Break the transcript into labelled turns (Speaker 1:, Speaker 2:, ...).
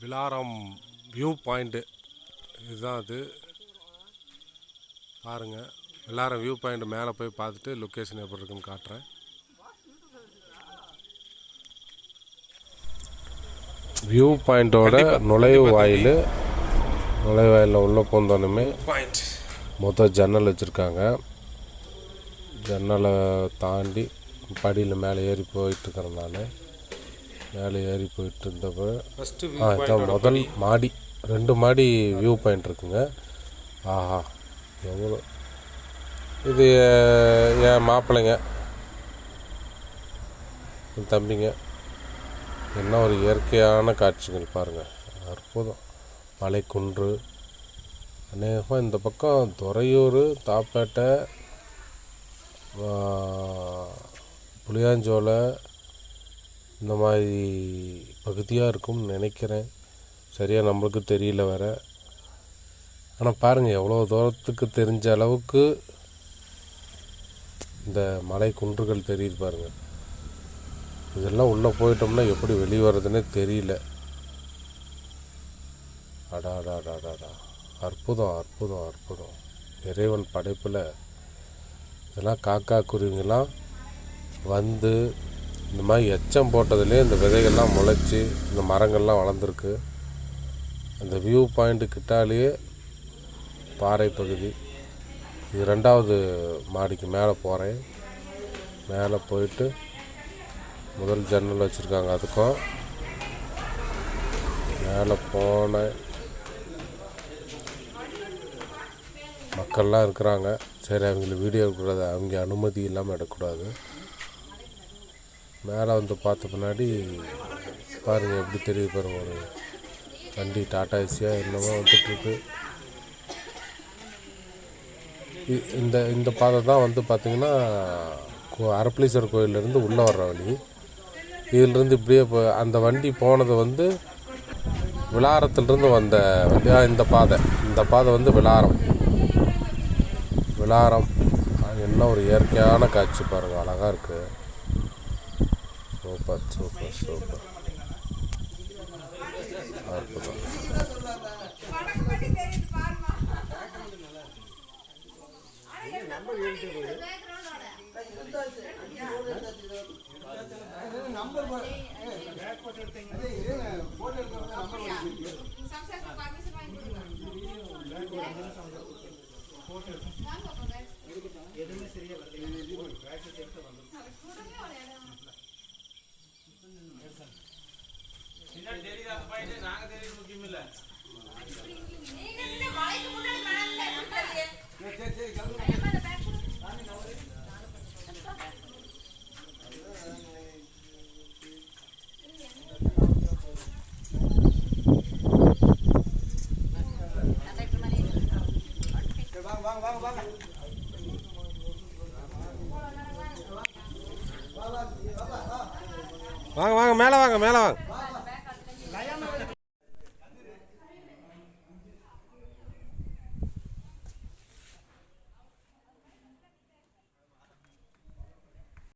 Speaker 1: விலாரம் view point இதுதான் அது. பாருங்கள் விலாரம் வியூ பாயிண்ட் மேலே போய் பார்த்துட்டு லொக்கேஷன் எப்படி இருக்குன்னு காட்டுறேன். வியூ பாயிண்ட்டோட நுழைவு வாயில். நுழைவு வாயிலில் உள்ளே போந்தோன்னுமே
Speaker 2: பாயிண்ட்
Speaker 1: மொத்தம் ஜன்னல் வச்சுருக்காங்க. ஜன்னலை தாண்டி படியில் மேலே ஏறி போயிட்டுருக்கிறேன் நான் மேலே ஏறி போயிட்டு இருந்தப்போ இதான் முதல் மாடி ரெண்டு மாடி வியூ பாயிண்ட் இருக்குங்க. ஆஹா எவ்வளோ. இது என் மாப்பிள்ளைங்க. என் தம்பிங்க. என்ன ஒரு இயற்கையான காட்சிகள் பாருங்கள் அற்புதம். மலைக்குன்று அநேகமாக இந்த பக்கம் துறையூர் தாப்பேட்டை புளியாஞ்சோலை இந்த மாதிரி பகுதியாக இருக்கும்னு நினைக்கிறேன். சரியாக நம்மளுக்கு தெரியல வேறு. ஆனால் பாருங்கள் எவ்வளோ தூரத்துக்கு தெரிஞ்ச அளவுக்கு இந்த மலை குன்றுகள் தெரியுது பாருங்கள் இதெல்லாம் உள்ளே போயிட்டோம்னா எப்படி வெளியே வர்றதுன்னே தெரியல. அடா அடா அடா. அற்புதம் அற்புதம் அற்புதம். இறைவன் படைப்பில் இதெல்லாம் காக்கா குருவிங்கெல்லாம் வந்து இந்த மாதிரி எச்சம் போட்டதுலேயே இந்த விதைகள்லாம் முளைச்சி இந்த மரங்கள்லாம் வளர்ந்துருக்கு. அந்த வியூ பாயிண்ட்டு கிட்டாலேயே பாறை பகுதி. இது ரெண்டாவது மாடிக்கு மேலே போகிறேன் மேலே போயிட்டு முதல் ஜன்னல் வச்சுருக்காங்க அதுக்கும். மேலே போனேன். மக்கள்லாம் இருக்கிறாங்க. சரி அவங்களுக்கு வீடியோ எடுக்கக்கூடாது அவங்க அனுமதி இல்லாமல் எடுக்கக்கூடாது. மேலே வந்து பார்த்த பின்னாடி பாருங்கள் எப்படி தெரியுது பாருங்கள் ஒரு வண்டி டாட்டா ஏசியாக என்னமோ வந்துட்டுருக்கு. இ- இந்த இந்த பாதை தான் வந்து பார்த்திங்கன்னா கோ- அரப்பளீஸ்வரர் கோயிலேருந்து உள்ளே வர்ற வழி. இதிலிருந்து இப்படியே இப்போ அந்த வண்டி போனது வந்து விளாரத்துலேருந்து வந்த வண்டி இந்த பாதை. இந்த பாதை வந்து விளாரம். விளாரம். என்ன ஒரு இயற்கையான காட்சி பாருங்கள் அழகாக இருக்குது சூப்பர் சூப்பர் சூப்பர் அற்புதம் வாங்க வாங்க மேலே வாங்க மேலே வாங்க